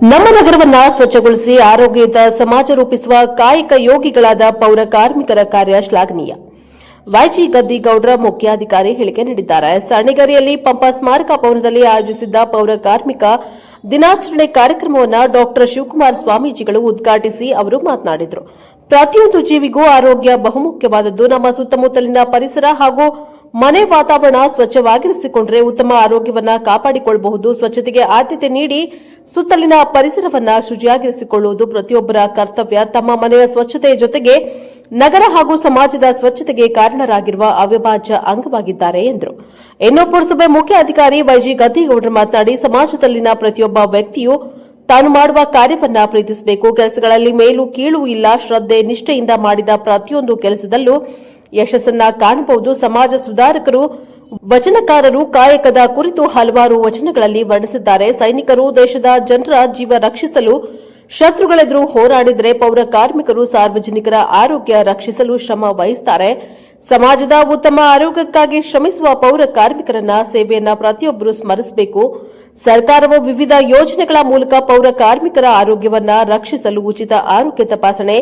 ನಮ್ಮ ನಗರವನ್ನ ಸ್ವಚ್ಛಗೊಳಿಸಿ ಆರೋಗ್ಯಯುತ ಸಮಾಜ ರೂಪಿಸುವ ಕಾಯಕ ಯೋಗಿಗಳಾದ ಪೌರ ಕಾರ್ಮಿಕರ ಕಾರ್ಯ ಶ್ಲಾಘನೀಯ. ವೈಜಿ ಗದ್ದಿಗೌಡರ ಮುಖ್ಯಾಧಿಕಾರಿ ಹೇಳಿಕೆ ನೀಡಿದ್ದಾರೆ. ಸಣಿಗರಿಯಲ್ಲಿ ಪಂಪ ಸ್ಮಾರಕ ಭವನದಲ್ಲಿ ಆಯೋಜಿಸಿದ್ದ ಪೌರ ಕಾರ್ಮಿಕ ದಿನಾಚರಣೆ ಕಾರ್ಯಕ್ರಮವನ್ನು ಡಾಕ್ಟರ್ ಶಿವಕುಮಾರ್ ಸ್ವಾಮೀಜಿಗಳು ಉದ್ಘಾಟಿಸಿ ಅವರು ಮಾತನಾಡಿದರು. ಪ್ರತಿಯೊಂದು ಜೀವಿಗೂ ಆರೋಗ್ಯ ಬಹುಮುಖ್ಯವಾದದ್ದು. ನಮ್ಮ ಸುತ್ತಮುತ್ತಲಿನ ಪರಿಸರ ಹಾಗೂ ಮನೆ ವಾತಾವರಣ ಸ್ವಚ್ಛವಾಗಿರಿಸಿಕೊಂಡ್ರೆ ಉತ್ತಮ ಆರೋಗ್ಯವನ್ನ ಕಾಪಾಡಿಕೊಳ್ಳಬಹುದು ಸ್ವಚ್ಛತೆಗೆ ಆದ್ಯತೆ ನೀಡಿ ಸುತ್ತಲಿನ ಪರಿಸರವನ್ನ ಶುಚಿಯಾಗಿರಿಸಿಕೊಳ್ಳುವುದು ಪ್ರತಿಯೊಬ್ಬರ ಕರ್ತವ್ಯ. ತಮ್ಮ ಮನೆಯ ಸ್ವಚ್ಛತೆಯ ಜೊತೆಗೆ ನಗರ ಹಾಗೂ ಸಮಾಜದ ಸ್ವಚ್ಛತೆಗೆ ಕಾರಣರಾಗಿರುವ ಅವಿಭಾಜ್ಯ ಅಂಗವಾಗಿದ್ದಾರೆ ಎಂದರು. ಇನ್ನು ಪುರಸಭೆ ಮುಖ್ಯ ಅಧಿಕಾರಿ ವೈಜಿ ಗದ್ದಿಗೌಡರು ಮಾತನಾಡಿ, ಸಮಾಜದಲ್ಲಿನ ಪ್ರತಿಯೊಬ್ಬ ವ್ಯಕ್ತಿಯು ತಾನು ಮಾಡುವ ಕಾರ್ಯವನ್ನ ಪ್ರೀತಿಸಬೇಕು. ಕೆಲಸಗಳಲ್ಲಿ ಮೇಲು ಕೀಳು ಇಲ್ಲ. ಶ್ರದ್ಧೆ, ನಿಷ್ಠೆಯಿಂದ ಮಾಡಿದ ಪ್ರತಿಯೊಂದು ಕೆಲಸದಲ್ಲೂ ಯಶಸ್ಸನ್ನ ಕಾಣಬಹುದು. ಸಮಾಜ ಸುಧಾರಕರು, ವಚನಕಾರರು, ಕಾಯಕದ ಕುರಿತು ಹಲವಾರು ವಚನಗಳಲ್ಲಿ ವರ್ಣಿಸಿದ್ದಾರೆ. ಸೈನಿಕರು ದೇಶದ ಜನರ ಜೀವ ರಕ್ಷಿಸಲು ಶತ್ರುಗಳೆದುರು ಹೋರಾಡಿದರೆ ಪೌರ ಕಾರ್ಮಿಕರು ಸಾರ್ವಜನಿಕರ ಆರೋಗ್ಯ ರಕ್ಷಿಸಲು ಶ್ರಮ ವಹಿಸುತ್ತಾರೆ ಸಮಾಜದ ಉತ್ತಮ ಆರೋಗ್ಯಕ್ಕಾಗಿ ಶ್ರಮಿಸುವ ಪೌರ ಕಾರ್ಮಿಕರನ್ನ ಸೇವೆಯನ್ನ ಪ್ರತಿಯೊಬ್ಬರು ಸ್ಮರಿಸಬೇಕು. ಸರ್ಕಾರವು ವಿವಿಧ ಯೋಜನೆಗಳ ಮೂಲಕ ಪೌರ ಕಾರ್ಮಿಕರ ಆರೋಗ್ಯವನ್ನ ರಕ್ಷಿಸಲು ಉಚಿತ ಆರೋಗ್ಯ ತಪಾಸಣೆ,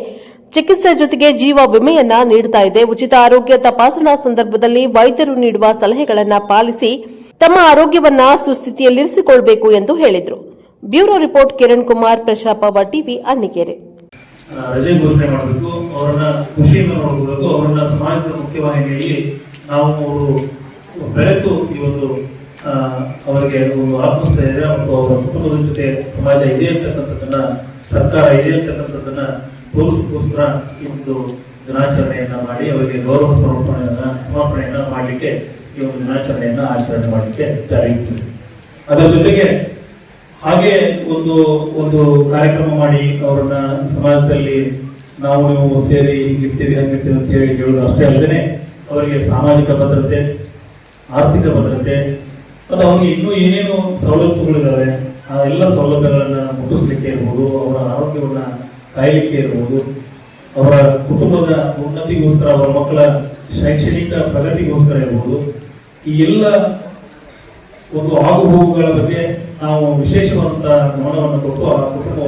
ಚಿಕಿತ್ಸೆ ಜೊತೆಗೆ ಜೀವ ವಿಮೆಯನ್ನ ನೀಡುತ್ತಾ ಇದೆ. ಉಚಿತ ಆರೋಗ್ಯ ತಪಾಸಣಾ ಸಂದರ್ಭದಲ್ಲಿ ವೈದ್ಯರು ನೀಡುವ ಸಲಹೆಗಳನ್ನ ಪಾಲಿಸಿ ತಮ್ಮ ಆರೋಗ್ಯವನ್ನ ಸುಸ್ಥಿತಿಯಲ್ಲಿರಿಸಿಕೊಳ್ಳಬೇಕು ಎಂದು ಹೇಳಿದರು. ಬ್ಯೂರೋ ರಿಪೋರ್ಟ್ ಕಿರಣ್ ಕುಮಾರ್, ಪ್ರಶಾಪ ಟಿವಿ ಅನ್ನಿಕೆರೆ. ರಜೆ ಘೋಷಣೆ ಮಾಡಬೇಕು. ಅವರನ್ನ ಖುಷಿಯಿಂದ ನೋಡಬೇಕು ಅವರನ್ನ ಸಮಾಜದ ಮುಖ್ಯವಾಹಿನಿಯಲ್ಲಿ ನಾವು ಅವರು ಬೆಳೆತು ಈ ಅವರಿಗೆ ಒಂದು ಆತ್ಮಸ್ಥೈರ್ಯ ಮತ್ತು ಅವರ ಕುಟುಂಬದ ಜೊತೆ ಸಮಾಜ ಇದೆ ಅಂತಕ್ಕಂಥದ್ದನ್ನ, ಸರ್ಕಾರ ಇದೆ ಅಂತಕ್ಕಂಥದ್ದನ್ನ ತೋರಿಸೋಸ್ಕರ ಈ ಒಂದು ದಿನಾಚರಣೆಯನ್ನ ಮಾಡಿ, ಅವರಿಗೆ ಗೌರವ ಸಮರ್ಪಣೆಯನ್ನ ಸಮರ್ಪಣೆಯನ್ನ ಮಾಡಲಿಕ್ಕೆ ಈ ಒಂದು ದಿನಾಚರಣೆಯನ್ನ ಆಚರಣೆ ಮಾಡಲಿಕ್ಕೆ ಜಾರಿ. ಅದರ ಜೊತೆಗೆ ಹಾಗೆ ಒಂದು ಒಂದು ಕಾರ್ಯಕ್ರಮ ಮಾಡಿ ಅವರನ್ನ ಸಮಾಜದಲ್ಲಿ ನಾವು ನೀವು ಸೇರಿ ಹಿಂಗಿರ್ತೀವಿ ಹಂಗಿರ್ತೀವಿ ಅಂತ ಹೇಳಿ ಹೇಳೋದು ಅಷ್ಟೇ ಅಲ್ಲದೆ ಅವರಿಗೆ ಸಾಮಾಜಿಕ ಭದ್ರತೆ, ಆರ್ಥಿಕ ಭದ್ರತೆ, ಮತ್ತು ಅವ್ರಿಗೆ ಇನ್ನೂ ಏನೇನು ಸವಲತ್ತುಗಳಿದ್ದಾವೆ ಆ ಎಲ್ಲ ಸೌಲಭ್ಯಗಳನ್ನು ಮುಟ್ಟಿಸ್ಲಿಕ್ಕೆ ಇರ್ಬೋದು, ಅವರ ಆರೋಗ್ಯವನ್ನು ಕಾಯಲಿಕ್ಕೆ ಇರ್ಬೋದು, ಅವರ ಕುಟುಂಬದ ಉನ್ನತಿಗೋಸ್ಕರ, ಅವರ ಮಕ್ಕಳ ಶೈಕ್ಷಣಿಕ ಪ್ರಗತಿಗೋಸ್ಕರ ಇರ್ಬೋದು, ಈ ಎಲ್ಲ ಒಂದು ಆಗುಹೋಗುಗಳ ಬಗ್ಗೆ ನಾವು ವಿಶೇಷವಾದಂತಹ ಗಮನವನ್ನು ಕೊಟ್ಟು ಆ ಕುಟುಂಬ